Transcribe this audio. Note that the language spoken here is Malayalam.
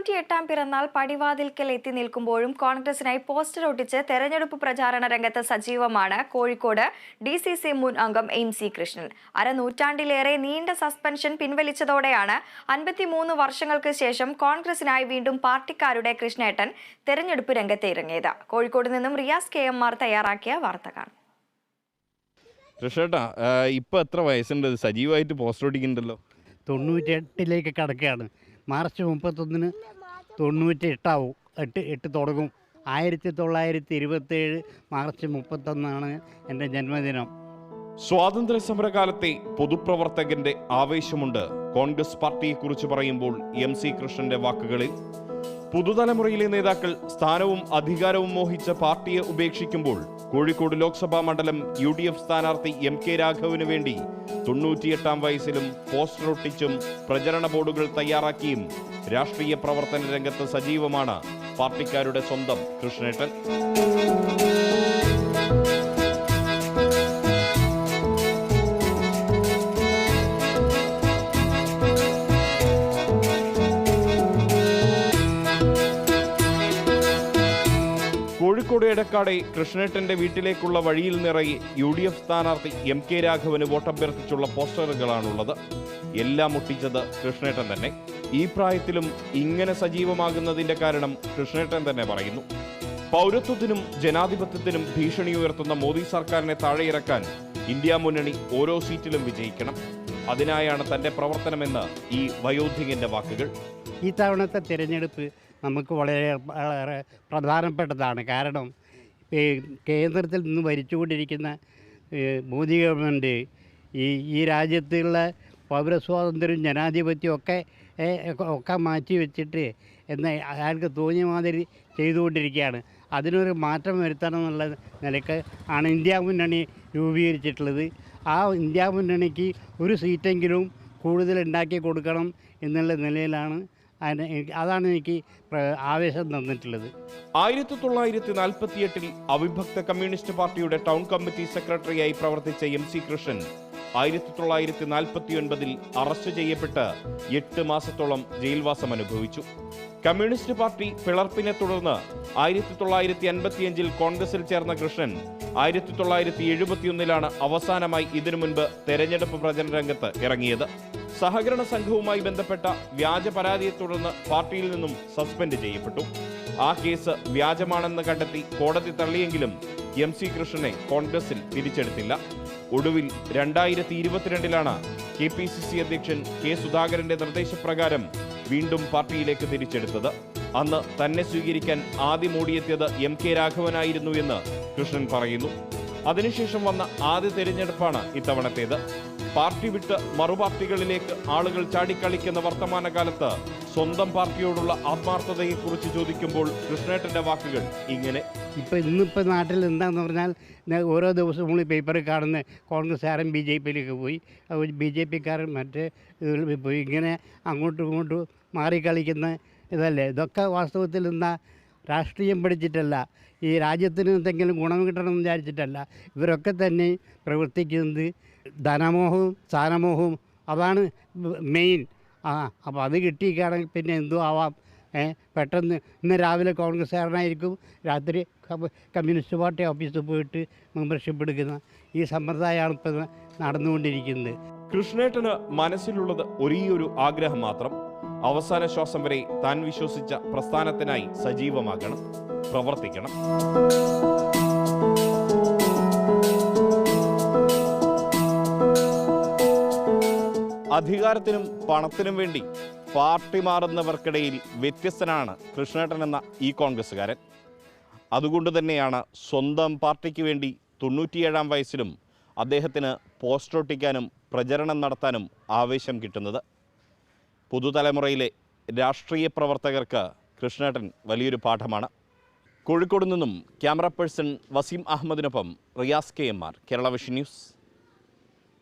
തൊണ്ണൂറ്റിയെട്ടാം പിറന്നാൾ പടിവാതിൽക്കൽ എത്തി നിൽക്കുമ്പോഴും കോൺഗ്രസിനായി പോസ്റ്റർ ഒട്ടിച്ച് തെരഞ്ഞെടുപ്പ് പ്രചാരണ രംഗത്ത് സജീവമാണ്. കോഴിക്കോട് ഡി സി സി മുൻ അംഗം എം സി കൃഷ്ണൻ. അരനൂറ്റാണ്ടിലേറെ നീണ്ട സസ്പെൻഷൻ പിൻവലിച്ചതോടെയാണ് അൻപത്തിമൂന്ന് വർഷങ്ങൾക്ക് ശേഷം കോൺഗ്രസിനായി വീണ്ടും പാർട്ടിക്കാരുടെ കൃഷ്ണേട്ടൻ തെരഞ്ഞെടുപ്പ് രംഗത്ത് ഇറങ്ങിയത്. കോഴിക്കോട് നിന്നും റിയാസ് കെ എം ആർ തയ്യാറാക്കിയ വാർത്ത കാണാം കൃഷ്ണേട്ടാ ഇപ്പൊ എത്ര വയസ്സുണ്ട്? സജീവമായിട്ട് പോസ്റ്റർ ഒട്ടിക്കുന്നുണ്ടല്ലോ. തൊണ്ണൂറ്റെട്ടിലേക്ക് കടക്കുകയാണ്. മാർച്ച് മുപ്പത്തൊന്നിന് തൊണ്ണൂറ്റി എട്ടാവും എട്ട് എട്ട് തുടങ്ങും. ആയിരത്തി തൊള്ളായിരത്തി ഇരുപത്തേഴ് മാർച്ച് മുപ്പത്തൊന്നാണ് എന്റെ ജന്മദിനം. സ്വാതന്ത്ര്യ സമരകാലത്തെ പൊതുപ്രവർത്തകന്റെ ആവേശമുണ്ട്. കോൺഗ്രസ് പാർട്ടിയെക്കുറിച്ച് പറയുമ്പോൾ എം സി കൃഷ്ണന്റെ വാക്കുകളിൽ പുതുതലമുറയിലെ നേതാക്കൾ സ്ഥാനവും അധികാരവും മോഹിച്ച പാർട്ടിയെ ഉപേക്ഷിക്കുമ്പോൾ കോഴിക്കോട് ലോക്സഭാ മണ്ഡലം യു ഡി എഫ് സ്ഥാനാർത്ഥി എം കെ രാഘവന് വേണ്ടി തൊണ്ണൂറ്റിയെട്ടാം വയസ്സിലും പോസ്റ്റർ ഒട്ടിച്ചും പ്രചരണ ബോർഡുകൾ തയ്യാറാക്കിയും രാഷ്ട്രീയ പ്രവർത്തന രംഗത്ത് സജീവമാണ് പാർട്ടിക്കാരുടെ സ്വന്തം കൃഷ്ണേട്ടൻ. കോഴിക്കോട് എടക്കാടെ കൃഷ്ണേട്ടന്റെ വീട്ടിലേക്കുള്ള വഴിയിൽ നിറയെ യു ഡി എഫ് സ്ഥാനാർത്ഥി എം കെ രാഘവന് വോട്ടഭ്യർത്ഥിച്ചുള്ള പോസ്റ്ററുകളാണുള്ളത്. എല്ലാം ഒട്ടിച്ചത് കൃഷ്ണേട്ടൻ തന്നെ. ഈ പ്രായത്തിലും ഇങ്ങനെ സജീവമാകുന്നതിന്റെ കാരണം കൃഷ്ണേട്ടൻ തന്നെ പറയുന്നു. പൗരത്വത്തിനും ജനാധിപത്യത്തിനും ഭീഷണി ഉയർത്തുന്ന മോദി സർക്കാരിനെ താഴെയിറക്കാൻ ഇന്ത്യ മുന്നണി ഓരോ സീറ്റിലും വിജയിക്കണം. അതിനായാണ് തന്റെ പ്രവർത്തനമെന്ന് ഈ വയോധികന്റെ വാക്കുകൾ. ഈ തവണത്തെ തിരഞ്ഞെടുപ്പ് നമുക്ക് വളരെ വളരെ പ്രധാനപ്പെട്ടതാണ്. കാരണം ഈ കേന്ദ്രത്തിൽ നിന്ന് ഭരിച്ചുകൊണ്ടിരിക്കുന്ന മോദി ഗവൺമെന്റ് ഈ ഈ രാജ്യത്തുള്ള പൗരസ്വാതന്ത്ര്യവും ജനാധിപത്യവും ഒക്കെ ഒക്കെ മാറ്റി വെച്ചിട്ട് എന്ന് അയാൾക്ക് തോന്നിയ മാതിരി ചെയ്തുകൊണ്ടിരിക്കുകയാണ്. അതിനൊരു മാറ്റം വരുത്തണം എന്നുള്ള നിലയ്ക്ക് ആണ് ഇന്ത്യ മുന്നണി രൂപീകരിച്ചിട്ടുള്ളത്. ആ ഇന്ത്യ മുന്നണിക്ക് ഒരു സീറ്റെങ്കിലും കൂടുതൽ ഉണ്ടാക്കി കൊടുക്കണം എന്നുള്ള നിലയിലാണ് അതിന് അതാണ് എനിക്ക് ആവേശം തന്നിട്ടുള്ളത്. ആയിരത്തി തൊള്ളായിരത്തി നാൽപ്പത്തിയെട്ടിൽ അവിഭക്ത കമ്മ്യൂണിസ്റ്റ് പാർട്ടിയുടെ ടൗൺ കമ്മിറ്റി സെക്രട്ടറിയായി പ്രവർത്തിച്ച എം സി കൃഷ്ണൻ ആയിരത്തി തൊള്ളായിരത്തി നാൽപ്പത്തിയൊൻപതിൽ അറസ്റ്റ് ചെയ്യപ്പെട്ട് എട്ട് മാസത്തോളം ജയിൽവാസം അനുഭവിച്ചു. കമ്മ്യൂണിസ്റ്റ് പാർട്ടി പിളർപ്പിനെ തുടർന്ന് ആയിരത്തി തൊള്ളായിരത്തി അൻപത്തിയഞ്ചിൽ കോൺഗ്രസിൽ ചേർന്ന കൃഷ്ണൻ ആയിരത്തി തൊള്ളായിരത്തി എഴുപത്തിയൊന്നിലാണ് അവസാനമായി ഇതിനു മുൻപ് തെരഞ്ഞെടുപ്പ് പ്രചരണ രംഗത്ത് ഇറങ്ങിയത്. സഹകരണ സംഘവുമായി ബന്ധപ്പെട്ട വ്യാജ പരാതിയെ തുടർന്ന് പാർട്ടിയിൽ നിന്നും സസ്പെൻഡ് ചെയ്യപ്പെട്ടു. ആ കേസ് വ്യാജമാണെന്ന് കണ്ടെത്തി കോടതി തള്ളിയെങ്കിലും എം സി കൃഷ്ണനെ കോൺഗ്രസിൽ തിരിച്ചെടുത്തില്ല. ഒടുവിൽ രണ്ടായിരത്തി ഇരുപത്തിരണ്ടിലാണ് കെ പി സി സി അധ്യക്ഷൻ കെ സുധാകരന്റെ നിർദ്ദേശപ്രകാരം വീണ്ടും പാർട്ടിയിലേക്ക് തിരിച്ചെടുത്തത്. അന്ന് തന്നെ സ്വീകരിക്കാൻ ആദ്യം ഓടിയെത്തിയത് എം കെ രാഘവനായിരുന്നു എന്ന് കൃഷ്ണൻ പറയുന്നു. അതിനുശേഷം വന്ന ആദ്യ തെരഞ്ഞെടുപ്പാണ് ഇത്തവണത്തേത്. പാർട്ടി വിട്ട് മറുപാർട്ടികളിലേക്ക് ആളുകൾ ചാടിക്കളിക്കുന്ന വർത്തമാനകാലത്ത് സ്വന്തം പാർട്ടിയോടുള്ള ആത്മാർത്ഥതയെക്കുറിച്ച് ചോദിക്കുമ്പോൾ കൃഷ്ണേട്ടന്റെ വാക്കുകൾ ഇങ്ങനെ. ഇപ്പോൾ ഇന്നിപ്പോ നാട്ടിൽ എന്താന്ന് പറഞ്ഞാൽ ഓരോ ദിവസവും നമ്മൾ പേപ്പറിൽ കാണുന്ന കോൺഗ്രസ്സുകാരൻ ബി ജെ പിയിലേക്ക് പോയി. ബി ജെ പിക്കാരൻ മറ്റേ പോയി. ഇങ്ങനെ അങ്ങോട്ടും ഇങ്ങോട്ടും മാറിക്കളിക്കുന്ന ഇതല്ലേ? ഇതൊക്കെ വാസ്തവത്തിൽ എന്താ രാഷ്ട്രീയം പഠിച്ചിട്ടല്ല ഈ രാജ്യത്തിന് എന്തെങ്കിലും ഗുണം കിട്ടണം എന്ന് വിചാരിച്ചിട്ടല്ല. ഇവരൊക്കെ തന്നെ പ്രവർത്തിക്കുന്നത് ധനമോഹവും സ്ഥാനമോഹവും അതാണ് മെയിൻ ആ അപ്പോൾ അത് കിട്ടിയിരിക്കുകയാണെങ്കിൽ പിന്നെ എന്തോ ആവാം? പെട്ടെന്ന് ഇന്ന് രാവിലെ കോൺഗ്രസ്സുകാരനായിരിക്കും രാത്രി കമ്മ്യൂണിസ്റ്റ് പാർട്ടി ഓഫീസിൽ പോയിട്ട് മെമ്പർഷിപ്പ് എടുക്കുന്ന ഈ സമ്പ്രദായമാണ് ഇപ്പോൾ നടന്നുകൊണ്ടിരിക്കുന്നത്. കൃഷ്ണേട്ടന് മനസ്സിലുള്ളത് ഒരേയൊരു ആഗ്രഹം മാത്രം. അവസാന ശ്വാസം വരെ താൻ വിശ്വസിച്ച പ്രസ്ഥാനത്തിനായി സജീവമാകണം പ്രവർത്തിക്കണം. അധികാരത്തിനും പണത്തിനും വേണ്ടി പാർട്ടി മാറുന്നവർക്കിടയിൽ വ്യത്യസ്തനാണ് കൃഷ്ണേട്ടൻ എന്ന ഈ കോൺഗ്രസ്സുകാരൻ. അതുകൊണ്ട് തന്നെയാണ് സ്വന്തം പാർട്ടിക്ക് വേണ്ടി തൊണ്ണൂറ്റിയേഴാം വയസ്സിലും അദ്ദേഹത്തിന് പോസ്റ്റർ ഒട്ടിക്കാനും പ്രചരണം നടത്താനും ആവേശം കിട്ടുന്നത്. പുതുതലമുറയിലെ രാഷ്ട്രീയ പ്രവർത്തകർക്ക് കൃഷ്ണേട്ടൻ വലിയൊരു പാഠമാണ്. കോഴിക്കോട് നിന്നും camera person Waseem അഹമ്മദിനൊപ്പം Riyas K M R Kerala vision news.